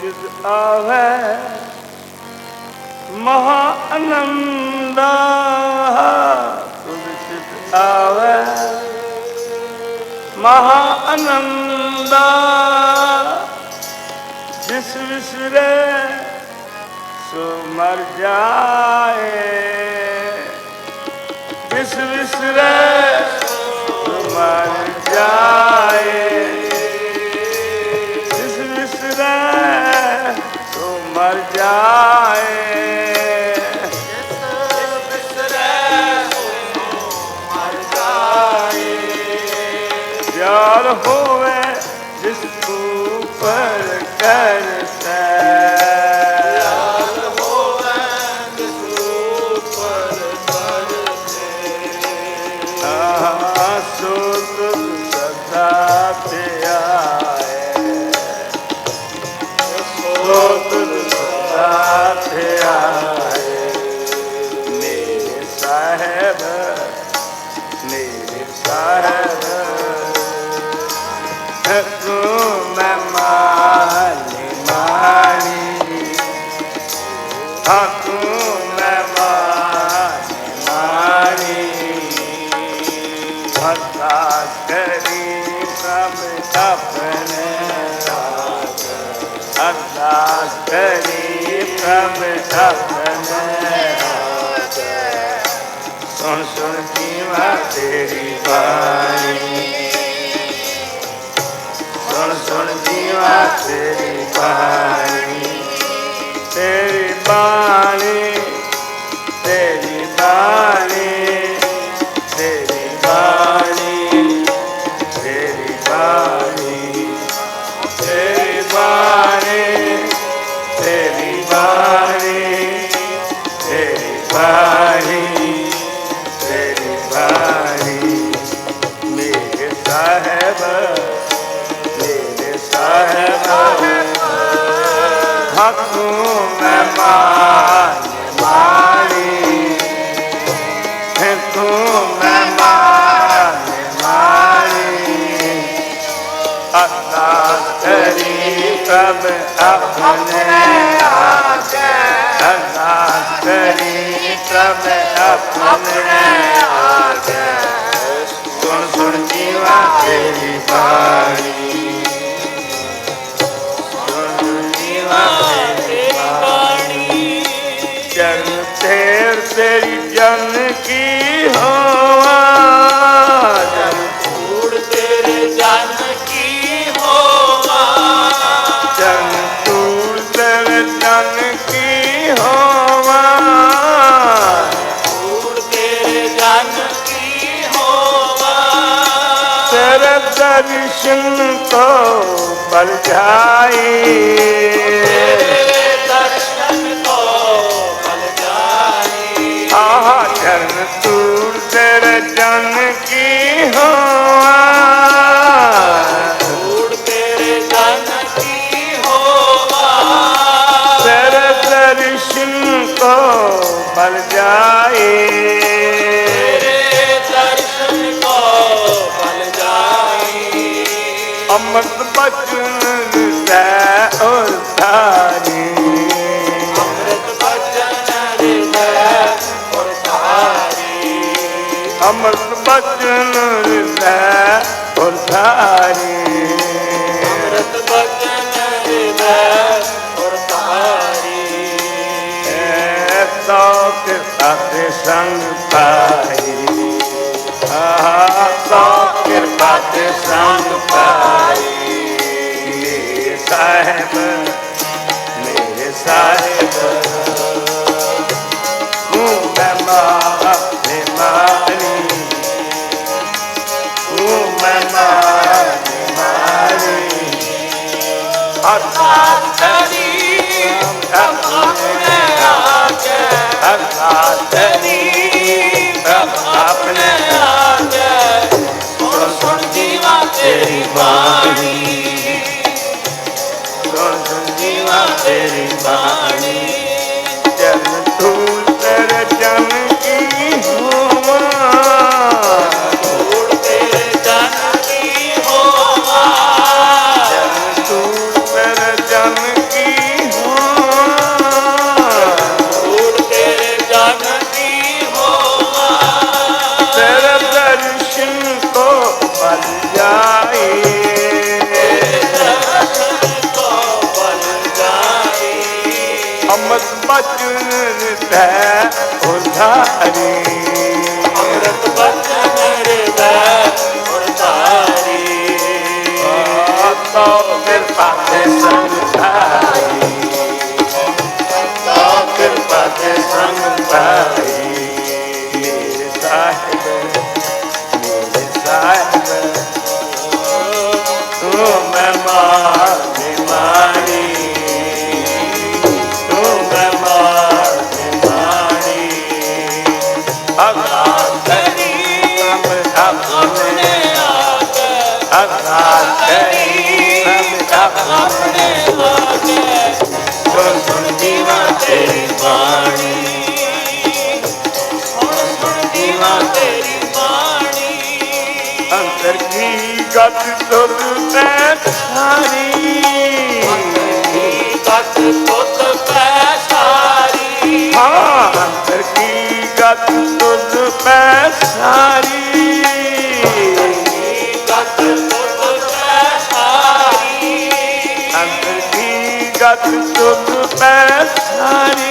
ਜਿਸ ਆਵੇ ਮਹਾ ਅਨੰਦਾ ਆਵੇ। ਮਹਾ ਆਨੰਦਾ ਜਿਸ ਵਿਸਰੇ ਸੋ ਮਰ ਜਾਏ। ਜਿਸ ਵਿਸਰੇ ਸੋ ਮਰ ਜਾਏ। ਜਿਸ ਵਿਸਰੇ ਸੋ ਮਰ ਜਾਏ। हो That's ਆਪਣੇ ਆਖੇ ਸੁਣ ਸੁਣ ਜੀਵਾ ਤੇਰੀ ਬਾਣੀ। ਸੁਣ ਜੀਵਾ ਤੇਰੀ ਬਾਣੀ। ਜਨ ਤੇਰ ਤੇਰੀ ਜਨ ਕੀ को परझाई ਅੰਮ੍ਰਿਤ ਬਚਨ ਸੈ ਉਸਾਰੀ ਅੰਮ੍ਰਿਤ ਬਚਨ ਸੈ ਉਸਾਰੀ ਅੰਮ੍ਰਿਤ ਬਚਨ ਸੈ ਉਸਾਰੀ ਅੰਮ੍ਰਿਤ ਬਚਨ ਸੈ ਉਸਾਰੀ ਐਸਾ ਤੇ ਸਾਥੇ ਸੰਗ Ali. ਸਤ ਸੁਤ ਮੈਂ ਸਾਰੀ ਸਤ ਸੁਤ ਮੈਂ ਹਾਂ ਅੰਤਰ ਕੀ ਗਤ ਸੁਤ ਮੈਂ ਸਾਰੀ ਗਤ ਸੁਤ ਮੈਂ ਕੀ ਗਤ ਸੁਤ ਮੈਂ ਸਾਰੀ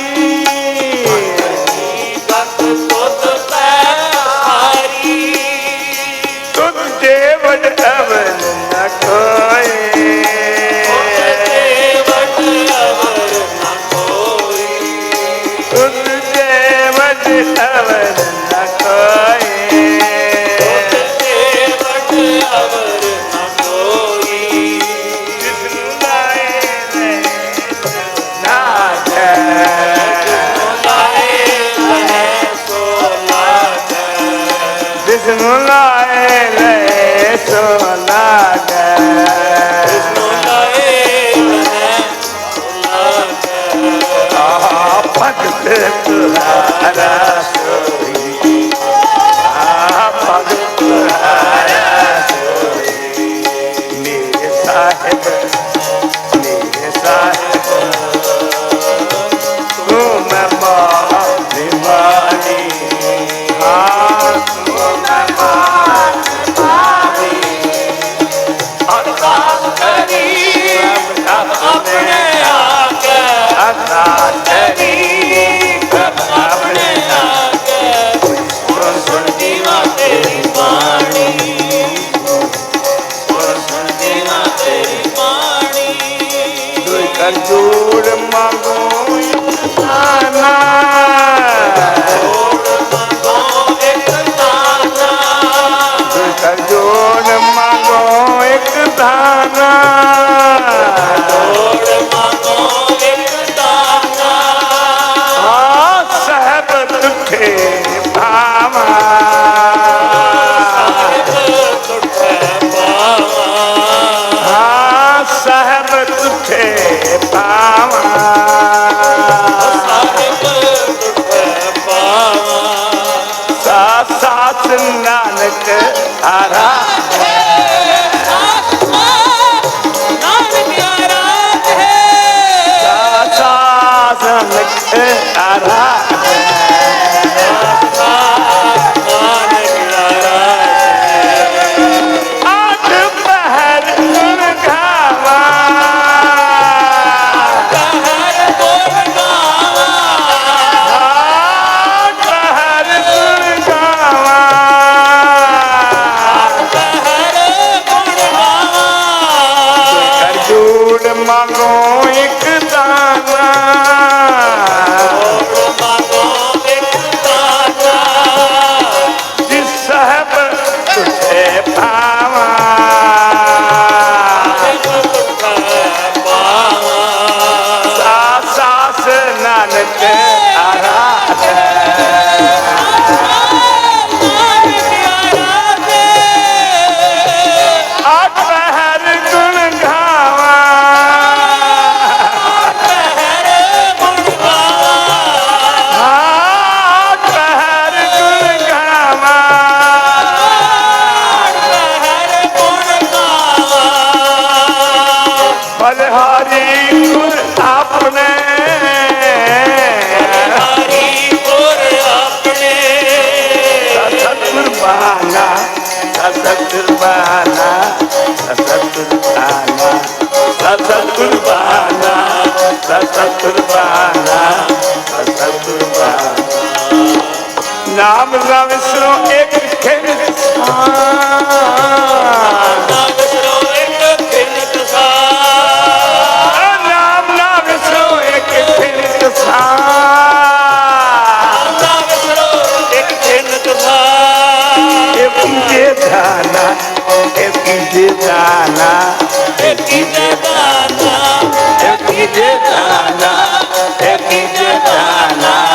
আমরা মিশ্র এক दाना एक जे दाना एक जे दाना एक जे दाना एक जे दाना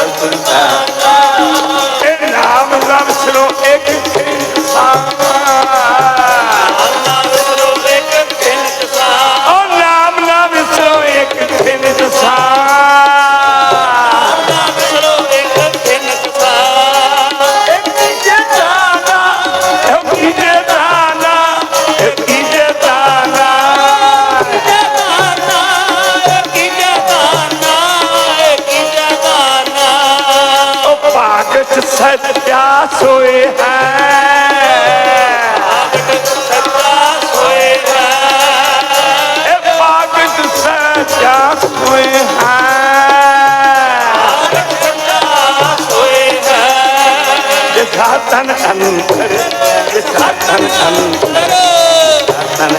Al-Qur'an ਸੋਏ ਹੈ। ਆਗਟ ਸੱਚਾ ਸੋਏ ਹੈ ਇਹ ਪਾਗਟ ਸੱਚਾ ਸੋਏ ਹੈ। ਆਗਟ ਸੱਚਾ ਸੋਏ ਹੈ ਜਿਸ ਹੱਥਨ ਅੰਦਰ ਜਿਸ ਹੱਥਨ ਅੰਦਰ ਹੱਥਨ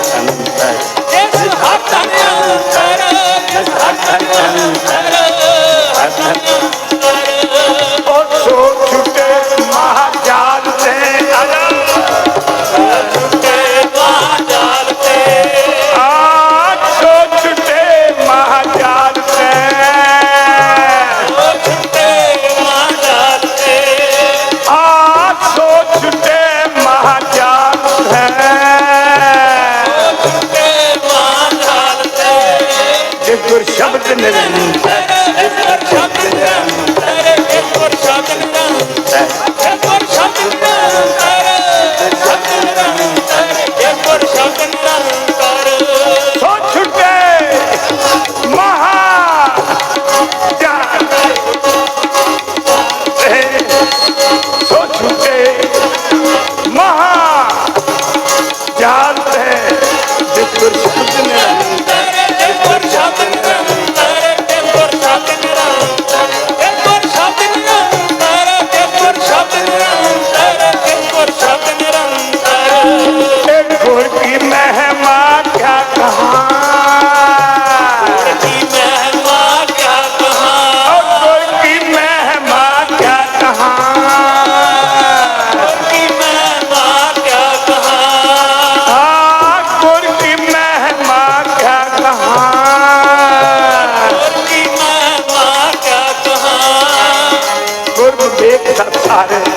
Aleluia.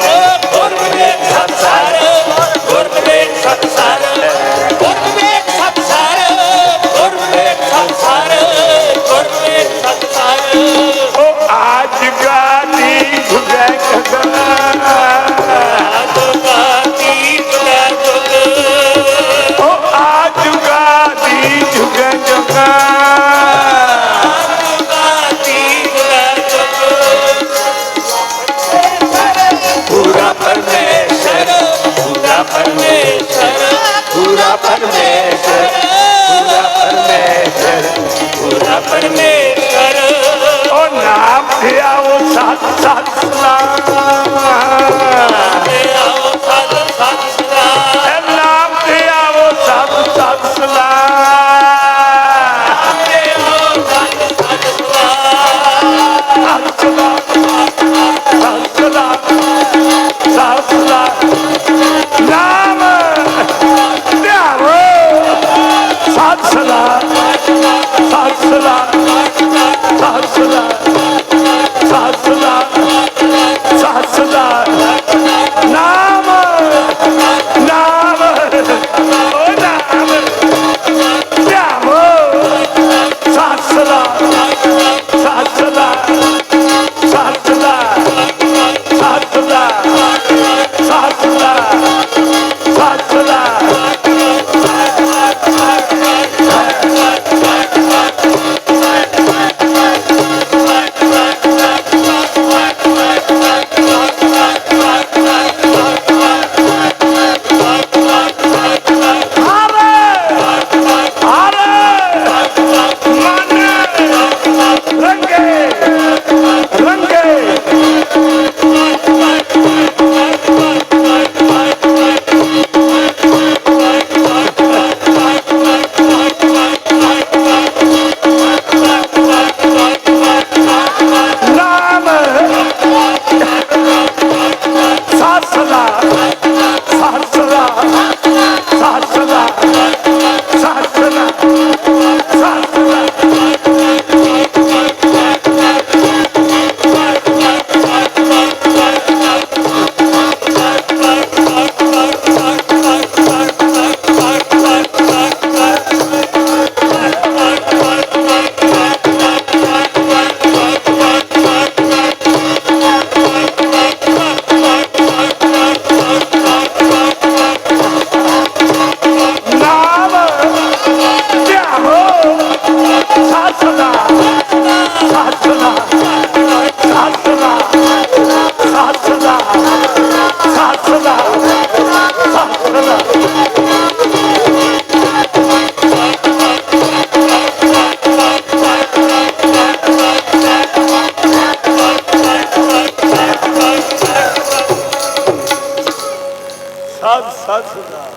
ਸਤ ਦਾ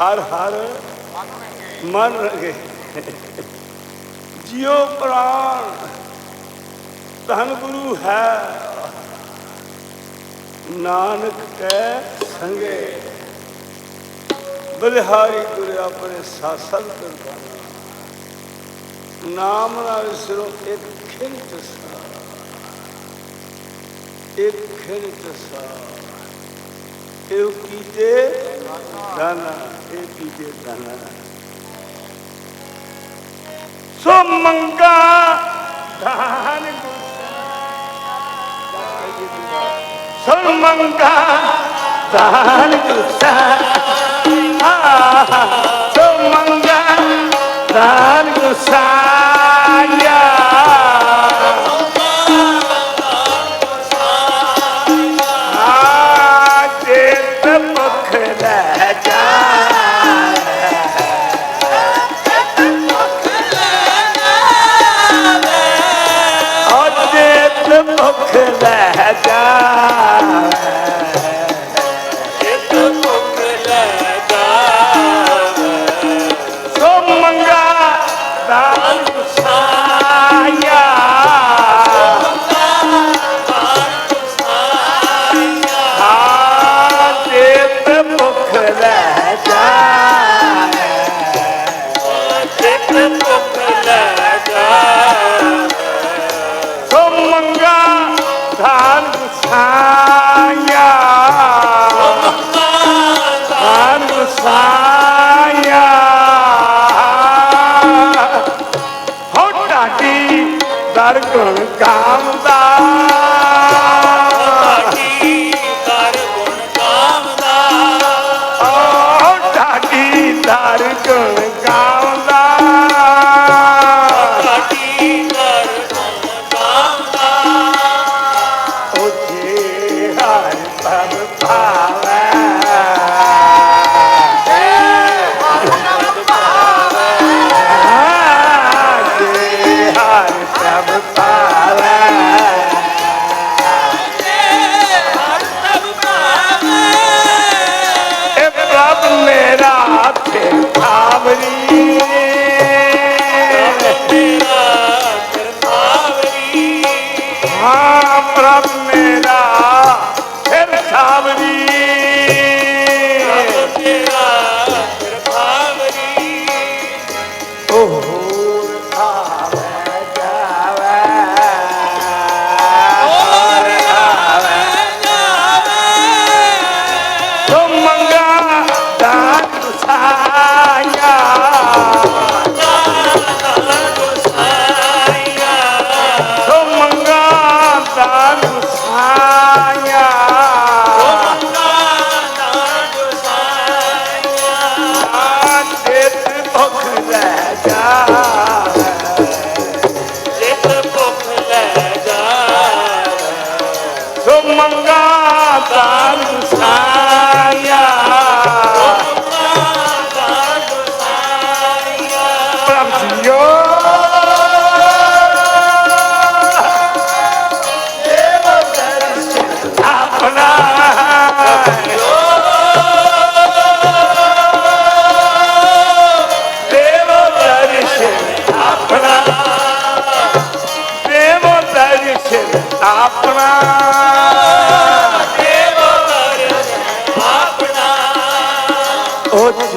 ਹਰ ਹਰ ਮਨ ਰਗੇ ਜਿਉ ਪ੍ਰਾਨ ਧੰਨ ਗੁਰੂ ਹੈ। ਨਾਨਕ ਕੈ ਸੰਗੇ। ਬਲਿਹਾਰੀ ਗੁਰ ਆਪਣੇ ਸਾਸਲ ਕਰਦਾ ਨਾਮ ਨਾਲ ਸਿਰੋਂ ਇੱਕ ਖਿੰਚ ਸਾ ਇੱਕ ਖਿੰਚ ਸਾ কেউ কিতে দানা কে কিতে দানা সোমঙ্গা ধান সোমঙ্গা ধান গুসা সোমঙ্গা ধান গুসা Sultan Hussein.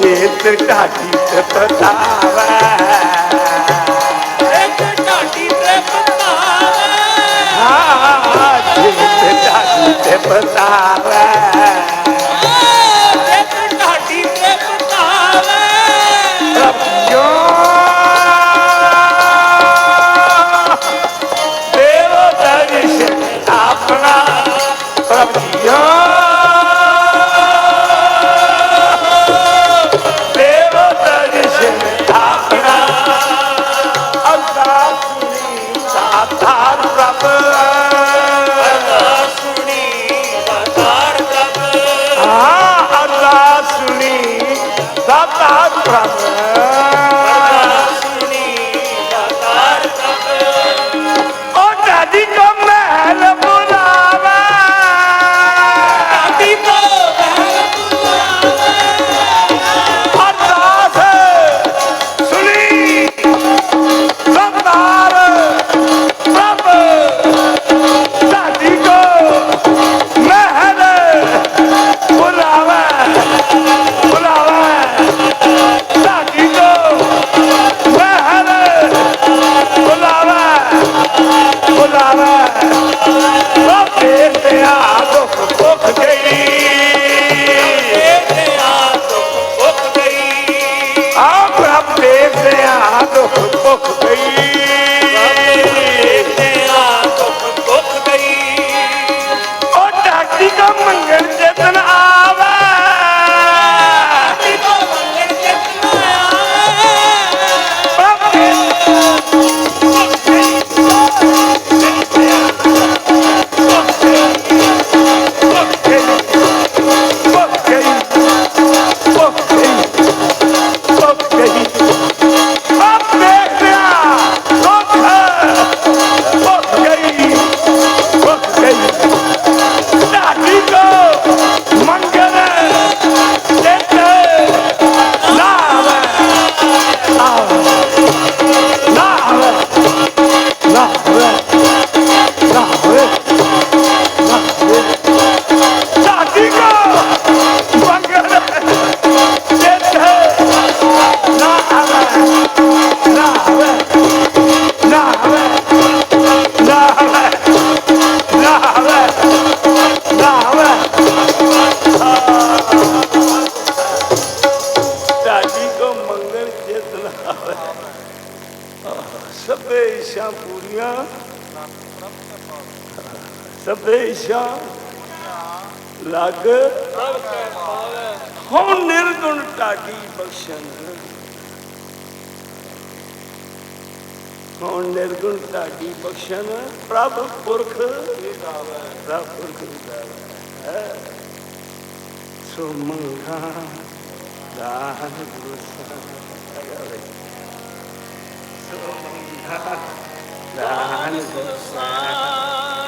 ਬੇਤ ਢਾਡੀ ਤੇ ਪਤਾਵੇ ਇੱਕ ਢਾਡੀ ਤੇ ਪਤਾਵੇ ਹਾਂ ਬੇਤ ਢਾਡੀ ਤੇ ਪਤਾਵੇ ਸਭੇ ਇਸ਼ਾ ਲੱਗ। ਸਭ ਕੈ ਪਾਵੈ ਹੁਣ ਨਿਰਗੁਣ ਢਾਡੀ ਬਖਸ਼ਣ। ਹੁਣ ਨਿਰਗੁਣ ਢਾਡੀ ਬਖਸ਼ਣ ਪ੍ਰਭ ਪੁਰਖ ਵਿਦਾਵੈ ਪ੍ਰਭ ਪੁਰਖ ਵਿਦਾਵੈ ਸੋ ਮੰਗਾ ਦਾਨ ਗੁਰਸਾ। ਸੋ ਮੰਗਾ ਦਾਨ ਗੁਰਸਾ।